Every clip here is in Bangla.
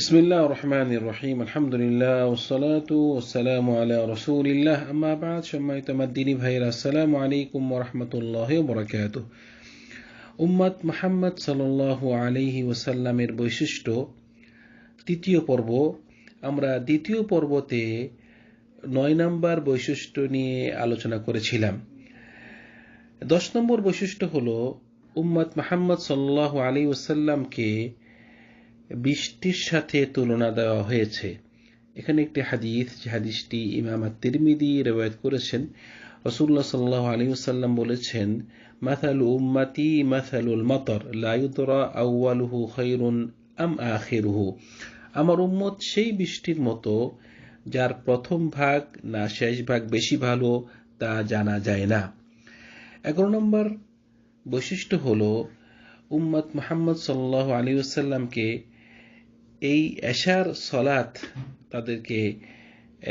بسم الله الرحمن الرحيم الحمد لله والصلاة والسلام على رسول الله أما بعد সম্মানিত মাদ্দিনী ভাইরা আসসালামু আলাইকুম ওরহমতুল্লাহ বরকাত উম্মত মোহাম্মদ সাল্লাল্লাহু আলাইহি ওসাল্লামের বৈশিষ্ট্য তৃতীয় পর্ব আমরা দ্বিতীয় পর্বতে নয় নম্বর বৈশিষ্ট্য নিয়ে আলোচনা করেছিলাম দশ নম্বর বৈশিষ্ট্য হল উম্মত মোহাম্মদ সাল্লাহ আলী ওসাল্লামকে বৃষ্টির সাথে তুলনা দেওয়া হয়েছে। এখানে একটি হাদিস, যে হাদিসটি ইমাম তিরমিদি রেওয়ায়ত করেছেন। রসুল্লাহ সাল্লাহ আলী ওসাল্লাম বলেছেন মাথাল উম্মাতি মাথালুল মতর লায়ুতরা আউয়ালুহু খৈরুন আম আখিরুহু। আমার উম্মত সেই বৃষ্টির মতো, যার প্রথম ভাগ না শেষ ভাগ বেশি ভালো তা জানা যায় না। এগারো নম্বর বৈশিষ্ট্য হল, উম্মত মোহাম্মদ সাল্লাহ আলী ওসাল্লামকে এই এশার সলাত তাদেরকে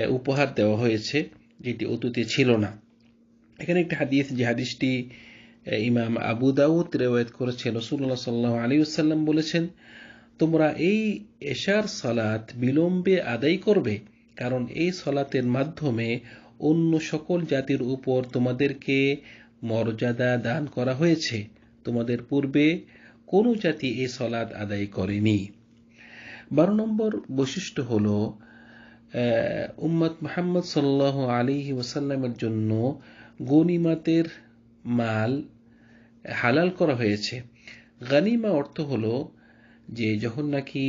উপহার দেওয়া হয়েছে, যেটি অতীতে ছিল না। এখানে একটি হাদিস, যে হাদিসটি ইমাম আবু দাউদ রেওয়ায়ত করেছেন। রসুল্লাহ সাল্লাহ আলী ওসাল্লাম বলেছেন, তোমরা এই এশার সলাত বিলম্বে আদায় করবে, কারণ এই সলাতের মাধ্যমে অন্য সকল জাতির উপর তোমাদেরকে মর্যাদা দান করা হয়েছে। তোমাদের পূর্বে কোনো জাতি এই সলাদ আদায় করেনি। বারো নম্বর বৈশিষ্ট্য হল উম্মত মোহাম্মদ সাল্লাহ আলী ওসাল্লামের জন্য গনিমাতের মাল হালাল করা হয়েছে। গানিমা অর্থ হল যে, যখন নাকি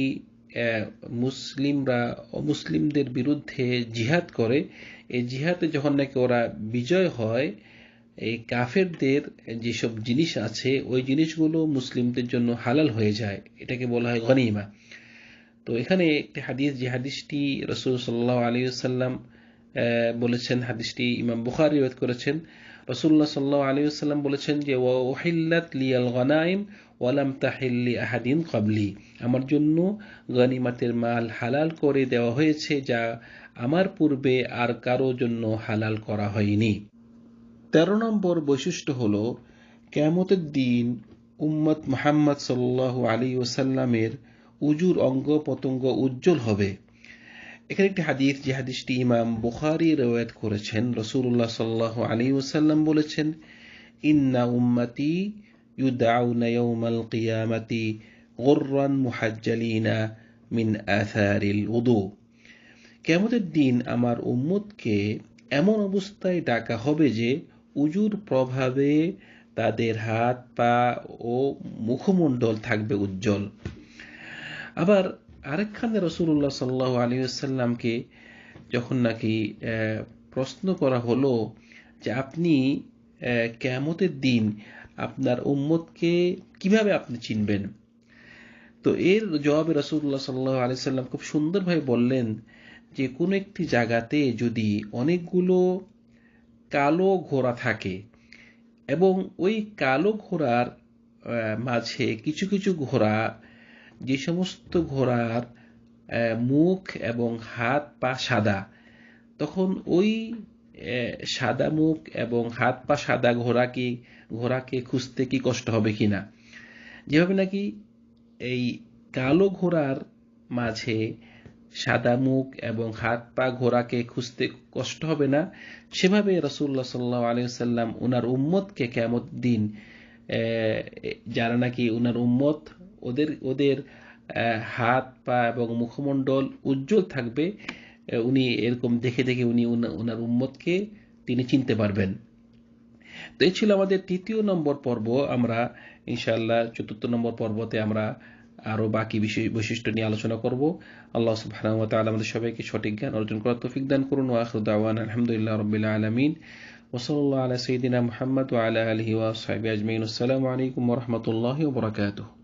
মুসলিমরা অমুসলিমদের বিরুদ্ধে জিহাদ করে, এই জিহাদে যখন নাকি ওরা বিজয় হয়, এই কাফেরদের যেসব জিনিস আছে, ওই জিনিসগুলো মুসলিমদের জন্য হালাল হয়ে যায়। এটাকে বলা হয় গনিমা। তো এখানে একটি হাদিস, যে হাদিসটি রসুল সাল্লাহ আলী সাল্লাম বলেছেন, হাদিসটি ইমাম বুখারি রেওয়াত করেছেন। রসুল্লাহ সাল্লাহ আলী সাল্লাম বলেছেন যে ওহিল্লাত লিয়াল গনাইম ওয়ালাম তাহিল্লি আহাদিন কবলি আমার জন্য গনিমাতের মাল হালাল করে দেওয়া হয়েছে, যা আমার পূর্বে আর কারও জন্য হালাল করা হয়নি। তেরো নম্বর বৈশিষ্ট্য হল কেমতের দিন উম্মত মোহাম্মদ সাল্লাহ আলী ওসাল্লামের উজুর অঙ্গ পতঙ্গ উজ্জ্বল হবে। এখানে একটি হাদিস, যে হাদিসটি ইমাম বুখারি রেওয়ায়ত করেছেন। রসুল্লাহ সাল্লাহ আলী ওসাল্লাম বলেছেন, ইন্না উম্মাতি ইউদাউনা কিয়ামাতি গোর্রান মুহাজ্জালিনা মিন আথারিল উদু। কেমতের দিন আমার উম্মতকে এমন অবস্থায় ডাকা হবে যে, উজুর প্রভাবে তাদের হাত পা ও মুখমণ্ডল থাকবে উজ্জ্বল। আবার আরেকখানে রসুল্লাহ সাল্লাহ আলী সাল্লামকে যখন নাকি প্রশ্ন করা হলো যে আপনি কেমতের দিন আপনার উম্মতকে কীভাবে আপনি চিনবেন? তো এর জবাবে রসুল্লাহ সাল্লাহ আলি সাল্লাম খুব সুন্দরভাবে বললেন যে কোনো একটি জায়গাতে যদি অনেকগুলো কালো ঘোড়া থাকে এবং ওই কালো ঘোড়ার মাঝে কিছু কিছু ঘোড়া যে সমস্ত ঘোড়ার মুখ এবং হাত পা সাদা, তখন ওই সাদা মুখ এবং হাত পা সাদা ঘোড়াকে ঘোড়াকে খুঁজতে কি কষ্ট হবে কিনা যেভাবে নাকি এই কালো ঘোড়ার মাঝে সাদা মুখ এবং হাত পা ঘোড়াকে খুঁজতে কষ্ট হবে না, সেভাবে রসুল্লাহ সাল্লাহ আলিয়াল্লাম উনার উম্মতকে কেমন দিন যারা নাকি উনার উম্মত, ওদের ওদের হাত, পা এবং মুখমণ্ডল উজ্জ্বল থাকবে উনি এরকম দেখে দেখে উনি ওনার উম্মতকে তিনি চিনতে পারবেন। তো এই ছিল আমাদের তৃতীয় নম্বর পর্ব। আমরা ইনশাল্লাহ চতুর্থ নম্বর পর্বতে আমরা আরও বাকি বিষয়, বৈশিষ্ট্য নিয়ে আলোচনা করব। আল্লাহ তাআলা আমাদের সবাইকে সঠিক জ্ঞান অর্জন করার তৌফিক দান করুন। ওয়া আখিরু দাওয়ানা আলহামদুলিল্লাহ রাব্বিল আলামিন। وصلى الله على سيدنا محمد وعلى آله وأصحابه أجمعين. السلام عليكم ورحمة الله وبركاته.